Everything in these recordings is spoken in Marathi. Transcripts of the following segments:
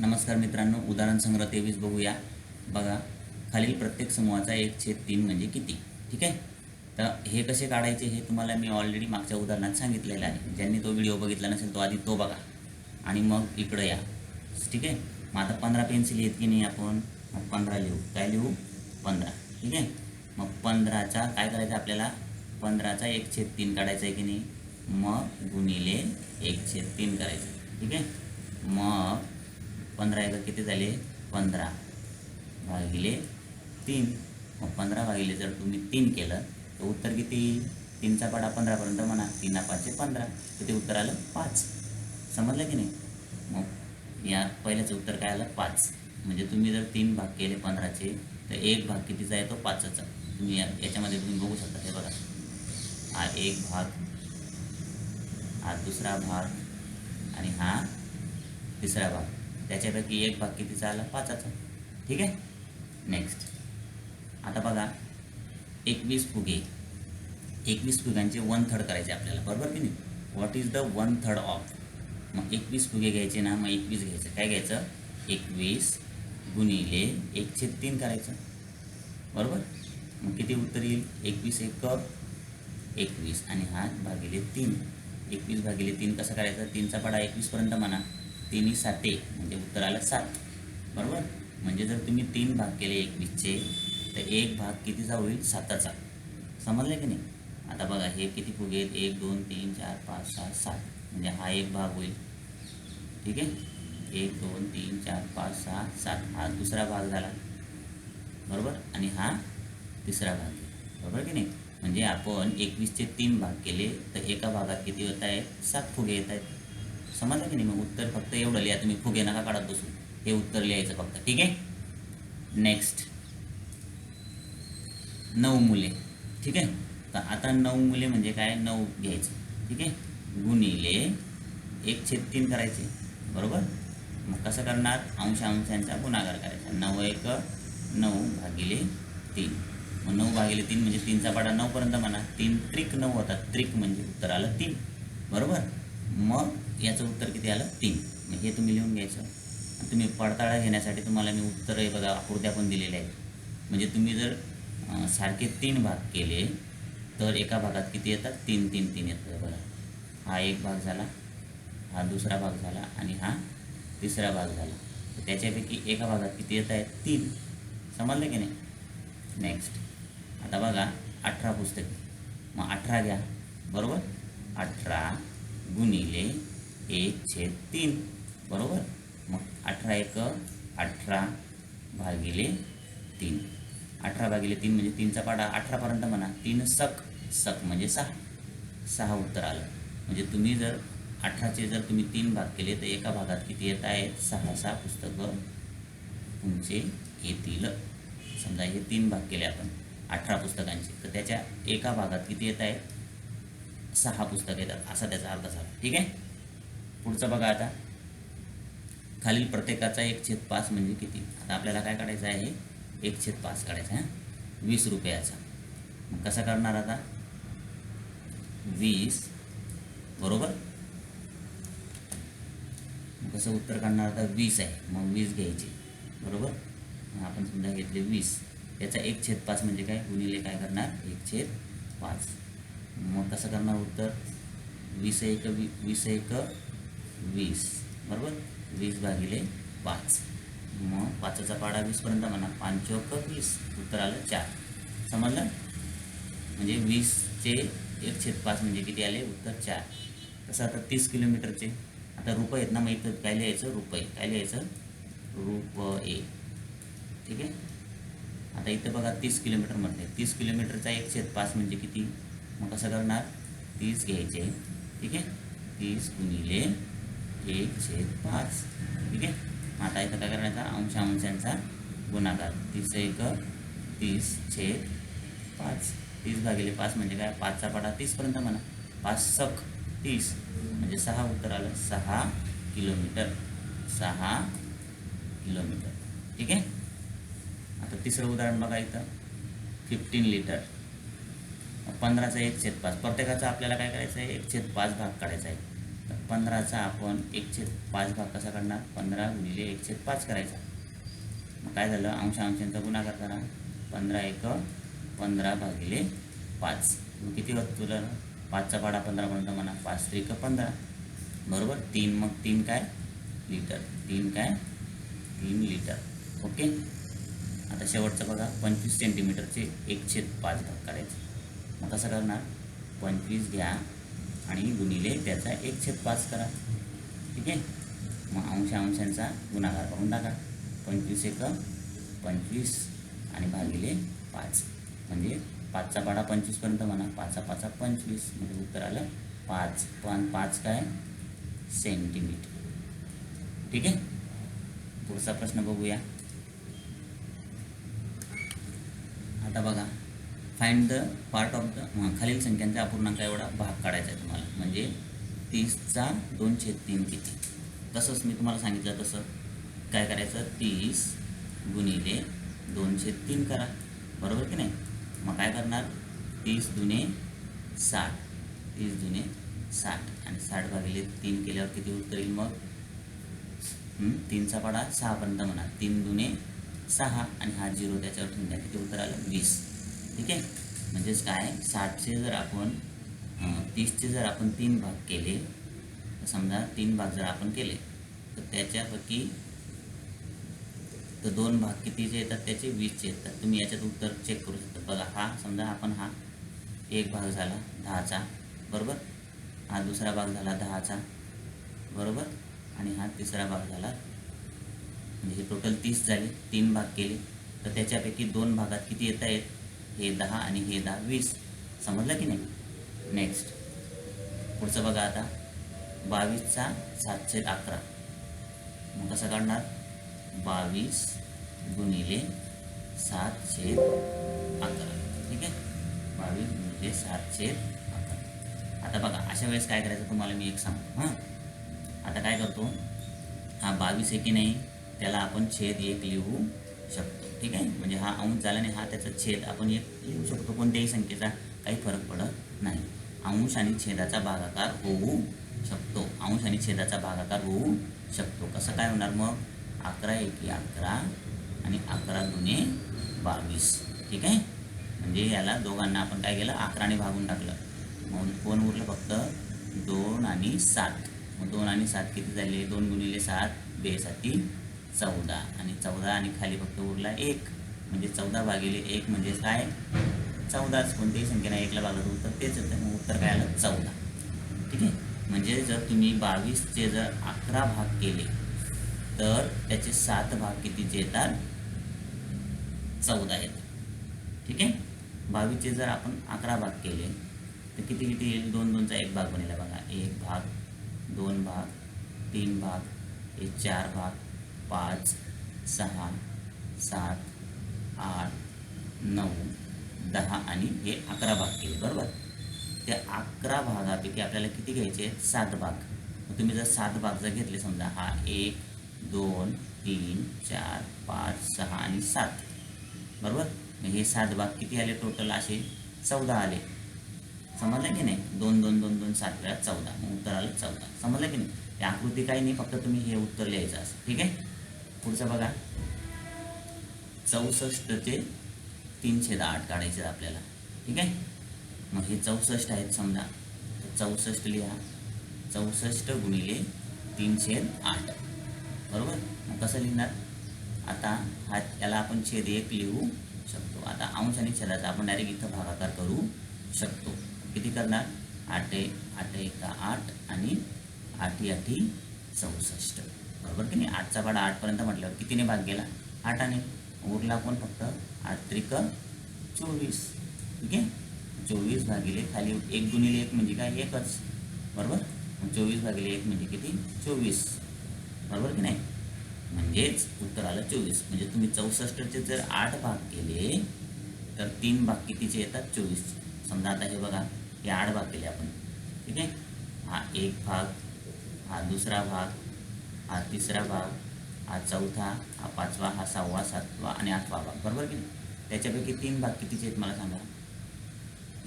नमस्कार मित्रांनो उदाहरण संग्रह तेवीस बघूया. बघा खालील प्रत्येक समूहाचा एक छेद तीन म्हणजे किती? ठीक आहे? तर हे कसे काढायचे हे तुम्हाला मी ऑलरेडी मागच्या उदाहरणात सांगितलेलं आहे. ज्यांनी तो व्हिडिओ बघितला नसेल तो आधी तो बघा. आणि मग इकडं या. ठीक आहे? मग आता पंधरा पेन्सिल येत की नाही आपण? मग पंधरा लिहू. काय लिहू? पंधरा. ठीक आहे? मग पंधराचा काय करायचं आपल्याला? पंधराचा एक छेद तीन काढायचा आहे की नाही? मग गुणिले एक छेद तीन करायचं. ठीक आहे? मग पंधरा एक किती झाले? पंधरा भागिले तीन. मग पंधरा भागिले जर तुम्ही तीन केलं तर उत्तर किती तीनचा पाडा पंधरापर्यंत म्हणा. तीन पाचशे पंधरा. किती उत्तर आलं पाच. समजलं की नाही? मग या पहिल्याचं उत्तर काय आलं? पाच. म्हणजे तुम्ही जर तीन भाग केले पंधराचे तर एक भाग कितीचा आहे? तो पाचचा. तुम्ही या याच्यामध्ये तुम्ही बघू शकता. हे बघा. हा एक भाग हा दुसरा भाग आणि हा तिसरा भाग. त्याच्यापैकी एक भाग कितीचा आला पाचाचा. ठीक आहे? नेक्स्ट आता बघा. एकवीस फुगे. एकवीस फुग्यांचे वन थर्ड करायचे आपल्याला. बरोबर की नाही? What is the one third of मग एकवीस फुगे घ्यायचे ना मग एकवीस घ्यायचं. काय घ्यायचं? एकवीस गुणिले एकशे तीन करायचं. बरोबर? मग किती उत्तर येईल? एकवीस एक एकवीस. आणि हा भागिले तीन. एकवीस भागिले तीन कसं करायचं? तीनचा पाडा एकवीसपर्यंत म्हणा. तिन्ही साते म्हणजे उत्तर आलं सात बरोबर? म्हणजे जर तुम्ही तीन भाग केले एकवीसचे तर एक भाग कितीचा होईल? साताचा. समजलं की नाही? आता बघा हे किती फुगे आहेत एक दोन तीन चार पाच सहा सात. म्हणजे हा एक भाग होईल. ठीक आहे? एक दोन तीन चार पाच सहा सात. हा दुसरा भाग झाला. बरोबर? आणि हा तिसरा भाग बरोबर की नाही? म्हणजे आपण एकवीसचे तीन भाग केले तर एका भागात किती होत आहेत? सात फुगे येत आहेत. समजलं की नाही? मग उत्तर फक्त एवढं लिहा. तुम्ही फुगे नका काढत बसून हे उत्तर लिहायचं फक्त. ठीक आहे? नेक्स्ट नऊ मुले. ठीक आहे? तर आता नऊ मुले म्हणजे काय? नऊ घ्यायचं. ठीक आहे? गुणिले एक छेद तीन करायचे. बरोबर? मग कसं करणार? अंश अंशांचा गुणाकार करायचा. नऊ एक नऊ भागिले तीन. मग नऊ भागिले तीन म्हणजे तीनचा पाडा नऊपर्यंत म्हणा. तीन त्रिक नऊ होतात. त्रिक म्हणजे उत्तर आलं तीन. बरोबर? मग याचं उत्तर किती आलं? तीन. मग हे तुम्ही लिहून घ्यायचं. तुम्ही पडताळा घेण्यासाठी तुम्हाला मी उत्तर हे बघा आकृत्या पण दिलेल्या आहेत. म्हणजे तुम्ही जर सारखे तीन भाग केले तर एका भागात किती येतात? तीन तीन तीन येतात. बघा. हा एक भाग झाला हा दुसरा भाग झाला आणि हा तिसरा भाग झाला. तर त्याच्यापैकी एका भागात किती येत आहेत? तीन. समजलं की नाही? नेक्स्ट आता बघा अठरा पुस्तके. मग अठरा घ्या. बरोबर? अठरा. गुणिले एक छेद तीन. बरोबर? मग अठरा एक अठरा भागिले तीन. अठरा भागिले तीन म्हणजे तीनचा पाडा अठरापर्यंत म्हणा. तीन सक. सक म्हणजे सहा. सहा उत्तर आलं. म्हणजे तुम्ही जर अठराचे जर तुम्ही तीन भाग केले तर एका भागात किती येत आहेत? सहा सहा पुस्तकं तुमचे येतील. समजा हे तीन भाग केले आपण अठरा पुस्तकांचे. तर त्याच्या एका भागात किती येत आहेत? सहा पुस्तकं येतात असा त्याचा अर्थ झाला. ठीक आहे? पुढचं बघा आता. खालील प्रत्येकाचा एक छेद पाच म्हणजे किती? आता आपल्याला काय काढायचं आहे? एक छेद पाच काढायचा आहे वीस रुपयाचा. मग कसा करणार आता? वीस. बरोबर? मग कसं उत्तर काढणार आता? वीस आहे. मग वीस घ्यायचे. बरोबर? मग आपण समजा घेतले वीस. याचा एक छेद पाच म्हणजे काय? गुणिले काय करणार? एक छेद पाच. मग कसं करणार उत्तर वीस एक वी वीस एक वीस. बरोबर? वीस भागिले पाच. मग पाचचा पाडा वीसपर्यंत म्हणा. पाच वीस. उत्तर आलं चार. समजलं? म्हणजे वीसचे एक छेद पाच म्हणजे किती आले? उत्तर चार. तसं आता तीस किलोमीटरचे. आता रुपये आहेत ना मग इथं काय लिहायचं? रुपये काय लिहायचं? रुपये ठीक आहे? आता इथं बघा तीस किलोमीटरमध्ये तीस किलोमीटरचा एक छेद पाच म्हणजे किती? मग कसं करणार तीस घ्यायचे. ठीक आहे? तीस गुणिले एक छेद पाच. ठीक आहे? मग आता इथं काय करायचा अंश अंशांचा गुणाकार. तीस एक तीस छेद पाच. तीस भागिले पाच म्हणजे काय? पाचचा पाडा तीसपर्यंत म्हणा. पाच सक तीस. म्हणजे सहा उत्तर आलं. सहा किलोमीटर. सहा किलोमीटर. ठीक आहे? आता तिसरं उदाहरण बघा इथं. फिफ्टीन लिटर पंधराचा एक छेद पाच. प्रत्येकाचा आपल्याला काय करायचं आहे एक छेद पाच भाग काढायचा आहे. तर पंधराचा आपण एक छेद पाच भाग कसा काढणार? पंधरा गुणिले एकशे पाच करायचा. मग काय झालं? अंश अंशांचा गुणाकार करा. पंधरा एक पंधरा भागिले पाच. मग किती होत तुला? पाचचा पाडा पंधरापर्यंत म्हणा पाच त्रिक पंधरा. बरोबर? तीन. मग तीन काय? लिटर. तीन काय? तीन लिटर. ओके? आता शेवटचं बघा. पंचवीस सेंटीमीटरचे एक छेद पाच भाग काढायचे. मग कसं करणार पंचवीस घ्या आणि गुणिले त्याचा एकशे पाच करा. ठीक आहे? मग अंश अंशांचा गुणाकार करून टाका. पंचवीस एक पंचवीस आणि भागिले पाच. म्हणजे पाचचा पाडा पंचवीसपर्यंत म्हणा. पाचा पाचा पंचवीस. म्हणजे उत्तर आलं पाच. पण पाच काय? सेंटीमीटर ठीक आहे? पुढचा प्रश्न बघूया. आता बघा. Find the part of the खालील संख्यांचा अपूर्णांक एवढा भाग काढायचा आहे तुम्हाला. म्हणजे तीसचा दोन छेद तीन किती? तसंच मी तुम्हाला सांगितलं तसं. काय करायचं? तीस गुणिले दोन छेद तीन करा. बरोबर की नाही? मग काय करणार? तीस दुने साठ. तीस दुने साठ. आणि साठ भागिले तीन केल्यावर किती उत्तर येईल मग? तीनचा पाडा सहापर्यंत म्हणा. तीन दुने सहा. आणि हा झिरो त्याच्यावर ठेवून द्या. किती उत्तर आलं? वीस. ठीक आहे? म्हणजेच काय? साठचे जर आपण तीसचे जर आपण तीन भाग केले तर समजा तीन भाग जर आपण केले तर त्याच्यापैकी तर दोन भाग कितीचे येतात? त्याचे वीसचे येतात. तुम्ही याच्यात उत्तर चेक करू शकता. बघा हा समजा आपण हा एक भाग झाला दहाचा बरोबर? हा दुसरा भाग झाला दहाचा बरोबर? आणि हा तिसरा भाग झाला म्हणजे हे टोटल तीस झाले तीन भाग केले. तर त्याच्यापैकी दोन भागात किती येत आहेत हे दहा आणि हे दहा वीस. समजलं की नाही? नेक्स्ट पुढचं बघा आता. बावीसचा सातशे अकरा. मग कसं काढणार? बावीस गुणिले सातशे अकरा. ठीक आहे? बावीस गुणिले सातशे अकरा. आता बघा अशा वेळेस काय करायचं तुम्हाला मी एक सांगतो हां? आता काय करतो? हा बावीस आहे की नाही? त्याला आपण छेद एक लिहू. शकतो. ठीक आहे? म्हणजे हा अंश झाला आणि हा त्याचा छेद. आपण एक लिहू शकतो. कोणत्याही संख्येचा काही फरक पडत नाही. अंश आणि छेदाचा भागाकार होऊ शकतो. अंश आणि छेदाचा भागाकार होऊ शकतो. कसं काय होणार मग? अकरा एकी अकरा आणि अकरा दुने बावीस. ठीक आहे? म्हणजे याला दोघांना आपण काय केलं? अकराने भागून टाकलं. मग कोण उरलं फक्त? दोन आणि सात. मग दोन आणि सात किती झाले? दोन गुणिले सात बेसाठी चौदा. आणि चौदा आणि खाली फक्त उरला एक. म्हणजे चौदा भागिले एक म्हणजे काय? चौदाच कोणत्याही संख्येला एकला भागलं उत्तर तेच येतं. मग उत्तर काय आलं? चौदा. ठीक आहे? म्हणजे जर तुम्ही बावीसचे जर अकरा भाग केले तर त्याचे सात भाग कितीचे येतात? चौदा येतात. ठीक आहे? बावीसचे जर आपण अकरा भाग केले तर किती किती येईल? दोन दोनचा एक भाग बनेला बघा. एक भाग दोन भाग तीन भाग हे चार भाग. पाच सहा सात आठ नऊ दहा आणि हे अकरा भाग केले बरोबर? त्या अकरा भागापैकी आपल्याला किती घ्यायचे? आहेत सात भाग. मग तुम्ही जर सात भाग जर घेतले समजा हा एक दोन तीन चार पाच सहा आणि सात. बरोबर? मग हे सात भाग किती आले? टोटल असे चौदा आले. समजलं की नाही? दोन दोन दोन दोन सात वेळा चौदा. मग उत्तर आलं चौदा. समजलं की नाही? आकृती काही नाही फक्त तुम्ही हे उत्तर लिहायचं असं. ठीक आहे? पुढचं बघा. चौसष्टचे तीनशे दहा आठ काढायचे आहेत आपल्याला. ठीक आहे? मग हे चौसष्ट आहेत समजा. तर चौसष्ट लिहा. चौसष्ट गुणिले तीनशे आठ. बरोबर? मग कसं लिहिणार? आता हा याला आपण छेद एक लिहू शकतो. आता अंश आणि छेदाचा आपण डायरेक्ट इथं भागाकार करू शकतो. किती करणार? आठ आठ एका आठ आणि आठी आठी चौसष्ट. बरोबर? की नाही आठचा पाडा आठपर्यंत म्हटल्यावर कितीने भाग गेला? आठाने. उरला आपण फक्त आठ त्रिक चोवीस. ठीक आहे? चोवीस भागिले खाली एक गुणिले एक म्हणजे काय? एकच. बरोबर? चोवीस भागिले एक म्हणजे किती? चोवीस. बरोबर की नाही? म्हणजेच उत्तर आलं चोवीस. म्हणजे तुम्ही चौसष्टचे जर आठ भाग केले तर तीन भाग कितीचे येतात? चोवीस. समजा आता हे बघा हे आठ भाग केले आपण. ठीक आहे? हा एक भाग हा दुसरा भाग हा तिसरा भाग हा चौथा हा पाचवा हा सहावा सातवा आणि आठवा भाग. बरोबर की नाही? त्याच्यापैकी तीन भाग कितीचे आहेत मला सांगा?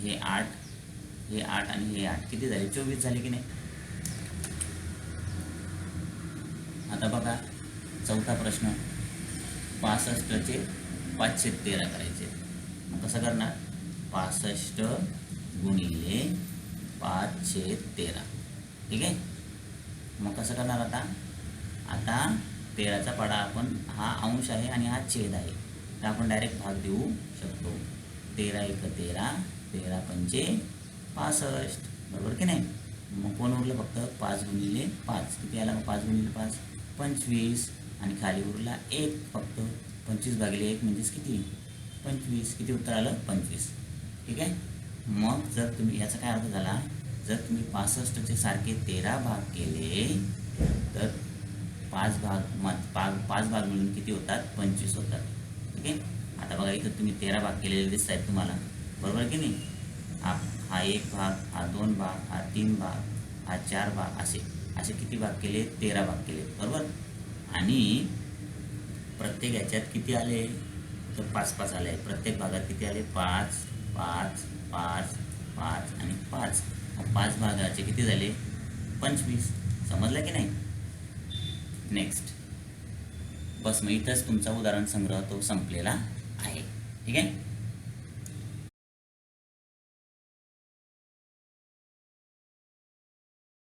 हे आठ हे आठ आणि हे आठ. किती झाले? चोवीस झाले की नाही? आता बघा चौथा प्रश्न. पासष्टचे पाचशे तेरा करायचे. मग कसं करणार? पासष्ट गुणिले पाचशे तेरा. ठीक आहे? मग कसं करणार आता? आता तेराचा पाडा आपण हा अंश आहे आणि हा छेद आहे. तर आपण डायरेक्ट भाग देऊ शकतो. तेरा एक तेरा तेरा पंचे पासष्ट. बरोबर की नाही? मग कोण उरलं फक्त? पाच गुणिले पाच. किती आला मग पाच गुणिले पाच? पंचवीस. आणि खाली उरला एक फक्त. पंचवीस भागिले एक म्हणजेच किती? पंचवीस. किती उत्तर आलं? पंचवीस. ठीक आहे? मग जर तुम्ही याचा काय अर्थ झाला? जर तुम्ही पासष्टचे सारखे तेरा भाग केले पाच भाग पाच पाच भाग मिळून किती होतात? पंचवीस होतात. ठीक आहे आता बघा इथं तुम्ही तेरा भाग केलेले दिसत आहेत तुम्हाला. बरोबर की नाही? हा हा एक भाग हा दोन भाग हा तीन भाग हा चार भाग असे. असे किती भाग केले? तेरा भाग केले. बरोबर? आणि प्रत्येक याच्यात किती आले? तर पाच पाच आले. प्रत्येक भागात किती आले? पाच पाच पाच पाच आणि पाच. पाच भागाचे किती झाले? पंचवीस. समजलं की नाही? नेक्स्ट बस मग इथंच तुमचा उदाहरण संग्रह तो संपलेला आहे. ठीक आहे?